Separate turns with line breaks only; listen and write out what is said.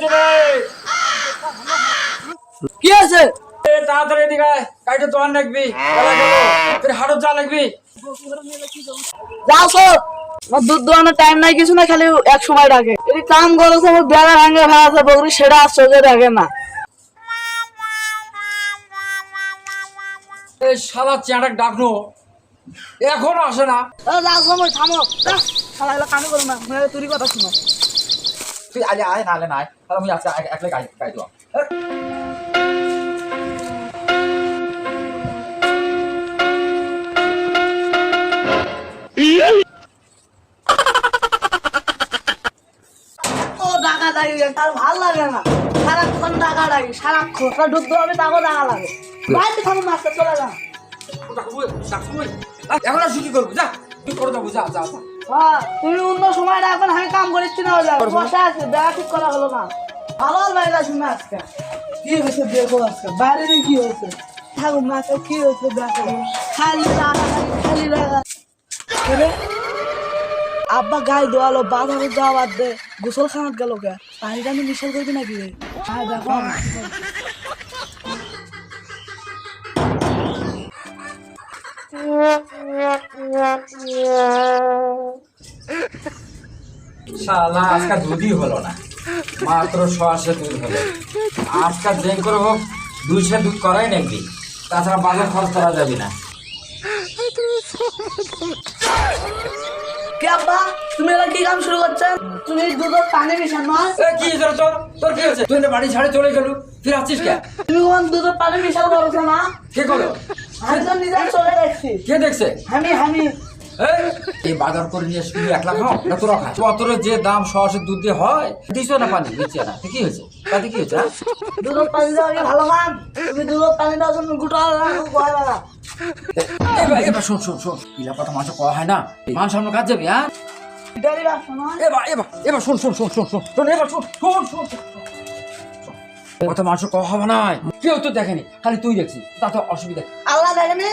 জোরে
কি আছে
তাড়াতাড়ি এদিকে গাড়িটা তোমার লাগবি বেলা হাটত যা লাগবি
যাও সব আমার দুধ দোয়ানোর টাইম নাই কিছু না খালি এক সময় ডাকে এটি কাম করেছে আমার বেড়া ভাঙে ভাড়াছে বকরি সেটা আর চোখে দেখে না
এই, শালা চেঁড়াক ডাকনো এখনও আসে না।
যাও, সময়, থামো। শালা কামই করো না। তুই কথা শুনো।
তুই আলে আয় না আলে না আয় তাহলে আমি আজকে এক- একলাই
ও ডাকা ডাকি তার ভালো লাগে না। সারাক্ষণ ডাকা ডাকি সারাক্ষণ। দুধ দোয়াবে তাকেও ডাকা লাগে। বাড়িতে থামো মাছটা চলে যা।
এখন আর শুধু করব? যা তুই করে দেবো যা যা যা।
হ্যাঁ, তুমি অন্য সময় রাখবেন আমি কাম করেছি না বসে আছে দেখা ঠিক করা হলো না। ভালো বাইরে শুনে আজকে। কি হয়েছে দেখো আজকে? বাইরে কি হয়েছে? ঠাকুর মাকে কি হয়েছে দেখো খালি খালি রাগা। রে আব্বা গায়ে দোয়ালো বাজারে যাওয়া বাদ দে গোসল খানাত গেল কে? পানিটা আমি মিশাল করবি নাকি রে? হ্যাঁ দেখো।
শালা আজকাল দুধই হলো না। মাত্র ছশো দুধ হলো। আজকাল যে করে হোক দুইশো দুধ করাই নাকি? তাছাড়া বাজার খরচ করা যাবে না।
কে আব্বা? তুমি এরা কি কাম শুরু করছেন তুমি দুধের পানি মিশান
এ, কি হয়েছে রে তোর? তোর কি হয়েছে? তুই না বাড়ি ছাড়ে চলে গেল। ফির আসছিস কে?
তুমি কোন দুধের পানি মিশাল করেছ না
কে করো
আমি তো নিজে চলে দেখছি
কে দেখছে?
আমি আমি।
এই, বাজার করে নিয়ে তুমি একলা খাও না তোরা খাও পতরের যে দাম সরাসরি দুধ দিয়ে হয় দিছ না পানি? দিচ্ছে না। কি হয়েছে? তাতে কি হয়েছে হ্যাঁ?
দুধের পানি দেওয়া কি ভালো কাম তুমি দুধের পানি গোটা কয়
এবার এবার শোন শোন শোন। পিলা কথা মাংস করা হয় না? মান সামনে কাজ যাবি হ্যাঁ?
নয়
এবার এবার এবার শোন শোন শোন শোন শোন শোন এবার শোন শোন শোন। কত মাংস কওয়া হবে না। কেউ তো দেখেনি খালি তুই দেখছিস তাতে অসুবিধা
আল্লাহ দেখেনি?